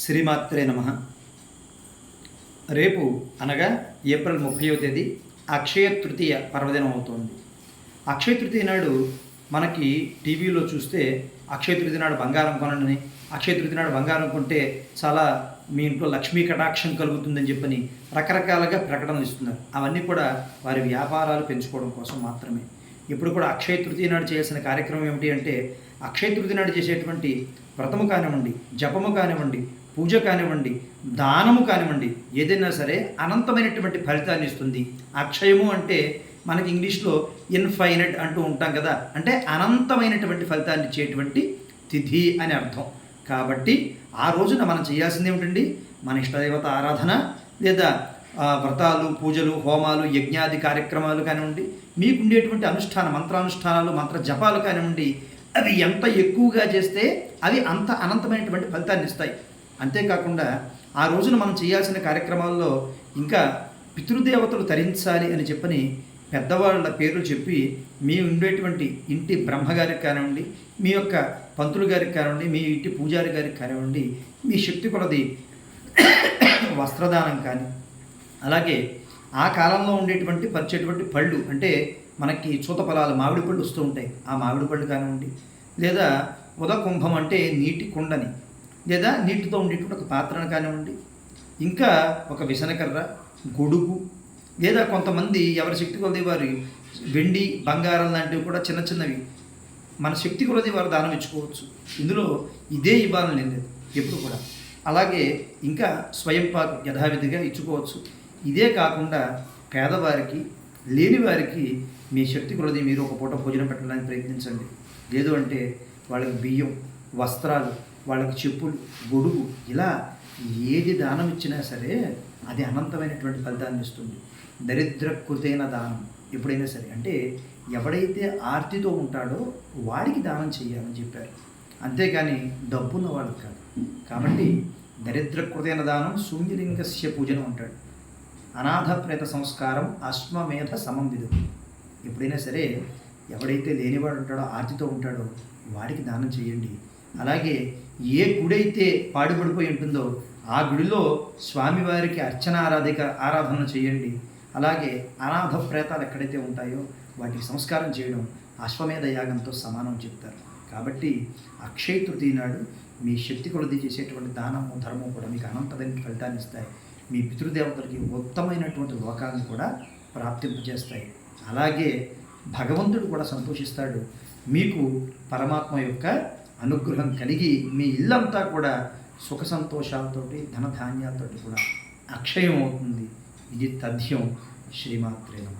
శ్రీమాత్రే నమ. రేపు అనగా ఏప్రిల్ ముప్పైవ తేదీ అక్షయ తృతీయ పర్వదినం అవుతోంది. అక్షయ తృతీయ నాడు మనకి టీవీలో చూస్తే అక్షయ తృతీయ నాడు బంగారం కొనండి అక్షయ తృతీయ నాడు బంగారం కొంటే చాలా మీ ఇంట్లో లక్ష్మీ కటాక్షం కలుగుతుందని చెప్పని రకరకాలుగా ప్రకటనలు ఇస్తున్నారు. అవన్నీ కూడా వారి వ్యాపారాలు పెంచుకోవడం కోసం మాత్రమే. ఇప్పుడు కూడా అక్షయ తృతీయ నాడు చేయాల్సిన కార్యక్రమం ఏమిటి అంటే అక్షయ తృతీయ నాడు చేసేటువంటి వ్రతము కానివ్వండి జపము కానివ్వండి పూజ కానివ్వండి దానము కానివ్వండి ఏదైనా సరే అనంతమైనటువంటి ఫలితాన్ని ఇస్తుంది. అక్షయము అంటే మనకి ఇంగ్లీష్లో ఇన్ఫైనట్ అంటూ ఉంటాం కదా అంటే అనంతమైనటువంటి ఫలితాన్ని ఇచ్చేటువంటి తిథి అని అర్థం. కాబట్టి ఆ రోజున మనం చేయాల్సింది ఏమిటండి? మన ఇష్టదేవత ఆరాధన లేదా వ్రతాలు పూజలు హోమాలు యజ్ఞాది కార్యక్రమాలు కానివ్వండి మీకు ఉండేటువంటి అనుష్ఠాన మంత్రానుష్ఠానాలు మంత్ర జపాలు కానివ్వండి అవి ఎంత ఎక్కువగా చేస్తే అవి అంత అనంతమైనటువంటి ఫలితాన్ని ఇస్తాయి. అంతేకాకుండా ఆ రోజున మనం చేయాల్సిన కార్యక్రమాల్లో ఇంకా పితృదేవతలు తరించాలి అని చెప్పని పెద్దవాళ్ళ పేర్లు చెప్పి మీ ఉండేటువంటి ఇంటి బ్రహ్మగారికి కానివ్వండి మీ యొక్క పంతులు గారికి కానివ్వండి మీ ఇంటి పూజారి గారికి కానివ్వండి మీ శక్తి కొలది వస్త్రదానం కానీ అలాగే ఆ కాలంలో ఉండేటువంటి పరిచేటువంటి పళ్ళు అంటే మనకి చూత ఫలాలు మామిడి పళ్ళు వస్తూ ఉంటాయి. ఆ మామిడి పళ్ళు కానివ్వండి లేదా ఉదకుంభం అంటే నీటి కుండని లేదా నీటితో ఉండేటువంటి ఒక పాత్రను కానివ్వండి ఇంకా ఒక విసనకర్ర గొడుగు లేదా కొంతమంది ఎవరి శక్తి కొలది వారి వెండి బంగారం లాంటివి కూడా చిన్న చిన్నవి మన శక్తి కొలది వారు దానం ఇచ్చుకోవచ్చు. ఇందులో ఇదే ఇవ్వాలని లేదు ఎప్పుడు కూడా. అలాగే ఇంకా స్వయం పాకు యథావిధిగా ఇచ్చుకోవచ్చు. ఇదే కాకుండా పేదవారికి లేని వారికి మీ శక్తి కొలది మీరు ఒక పూట భోజనం పెట్టడానికి ప్రయత్నించండి. లేదు అంటే వాళ్ళకి బియ్యం వస్త్రాలు వాళ్ళకి చెప్పులు గొడుగు ఇలా ఏది దానం ఇచ్చినా సరే అది అనంతమైనటువంటి ఫలితాన్ని ఇస్తుంది. దరిద్రకృతైన దానం ఎప్పుడైనా సరే. అంటే ఎవడైతే ఆర్తితో ఉంటాడో వాడికి దానం చేయాలని చెప్పారు. అంతేగాని డబ్బున్న వాళ్ళకి కాదు. కాబట్టి దరిద్రకృతైన దానం శూన్యలింగస్య పూజన ఉంటాడు అనాథప్రేత సంస్కారం అశ్వమేధ సమంవిధు ఎప్పుడైనా సరే ఎవడైతే లేనివాడు ఉంటాడో ఆర్తితో ఉంటాడో వాడికి దానం చేయండి. అలాగే ఏ గుడి అయితే పాడుపడిపోయి ఉంటుందో ఆ గుడిలో స్వామివారికి అర్చన ఆరాధిక ఆరాధన చేయండి. అలాగే అనాథ ప్రేతాలు ఎక్కడైతే ఉంటాయో వాటికి సంస్కారం చేయడం అశ్వమేధ యాగంతో సమానం చెప్తారు. కాబట్టి అక్షయ తృతీయ నాడు మీ శక్తి కొలది చేసేటువంటి దానము ధర్మం కూడా మీకు అనంతమైన ఫలితాన్ని ఇస్తాయి. మీ పితృదేవతలకి ఉత్తమైనటువంటి లోకాలను కూడా ప్రాప్తింపజేస్తాయి. అలాగే భగవంతుడు కూడా సంతోషిస్తాడు. మీకు పరమాత్మ యొక్క అనుగ్రహం కలిగి మీ ఇల్లంతా కూడా సుఖ సంతోషాలతోటి ధనధాన్యాలతోటి కూడా అక్షయం అవుతుంది ఇది తథ్యం. శ్రీమాత్రే నమ.